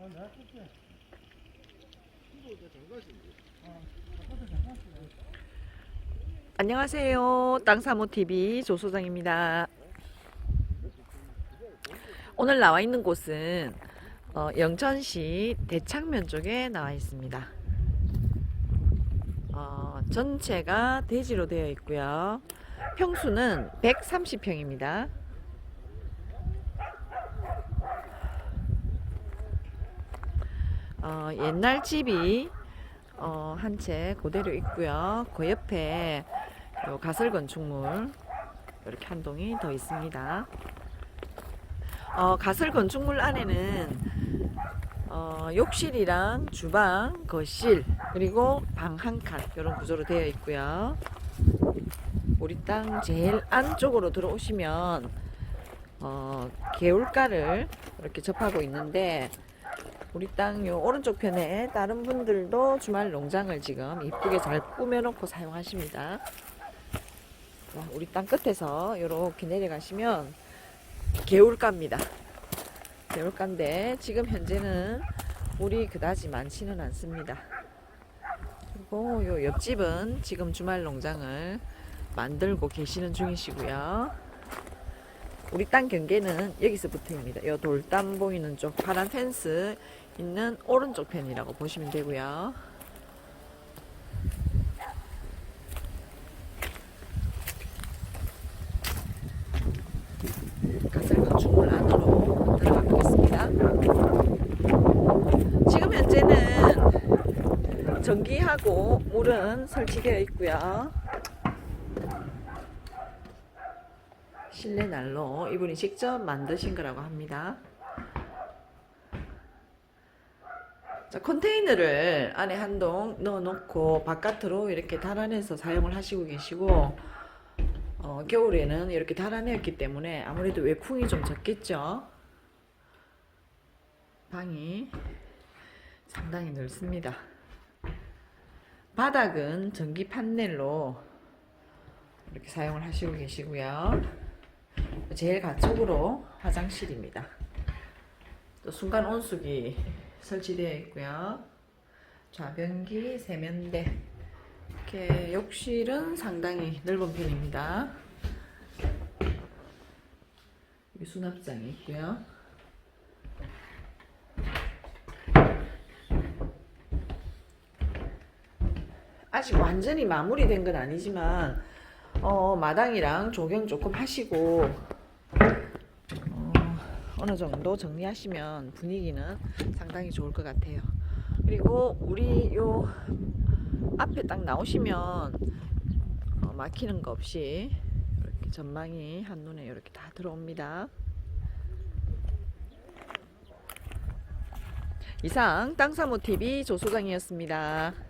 아, 내가 잠깐 안녕하세요. 땅사모TV 조소장입니다. 오늘 나와 있는 곳은 어, 영천시 대창면 쪽에 나와 있습니다. 어, 전체가 대지로 되어 있고요. 평수는 130평입니다. 어, 옛날 집이 어, 한 채 그대로 있고요. 그 옆에 요 가설 건축물 이렇게 한 동이 더 있습니다. 어, 가설 건축물 안에는 어, 욕실이랑 주방, 거실 그리고 방 한 칸 이런 구조로 되어 있고요. 우리 땅 제일 안쪽으로 들어오시면 어, 개울가를 이렇게 접하고 있는데 우리 땅 요 오른쪽 편에 다른 분들도 주말 농장을 지금 이쁘게 잘 꾸며놓고 사용하십니다. 자, 우리 땅 끝에서 이렇게 내려가시면 개울가입니다. 개울가인데 지금 현재는 물이 그다지 많지는 않습니다. 그리고 요 옆집은 지금 주말 농장을 만들고 계시는 중이시고요. 우리 땅 경계는 여기서부터입니다. 요 돌담 보이는 쪽 파란 펜스 있는 오른쪽 편이라고 보시면 되고요. 전기하고 물은 설치되어 있고요. 실내 난로 이분이 직접 만드신 거라고 합니다. 자, 컨테이너를 안에 한동 넣어놓고 바깥으로 이렇게 달아내서 사용을 하시고 계시고 어, 겨울에는 이렇게 달아내었기 때문에 아무래도 외풍이 좀 적겠죠. 방이 상당히 넓습니다. 바닥은 전기 판넬로 이렇게 사용을 하시고 계시고요. 제일 가쪽으로 화장실입니다. 또 순간 온수기 설치되어 있고요. 좌변기, 세면대. 이렇게 욕실은 상당히 넓은 편입니다. 수납장이 있고요. 아직 완전히 마무리된 건 아니지만 어, 마당이랑 조경 조금 하시고 어, 어느 정도 정리하시면 분위기는 상당히 좋을 것 같아요. 그리고 우리 요 앞에 딱 나오시면 어, 막히는 거 없이 이렇게 전망이 한눈에 이렇게 다 들어옵니다. 이상 땅사모 TV 조소장이었습니다.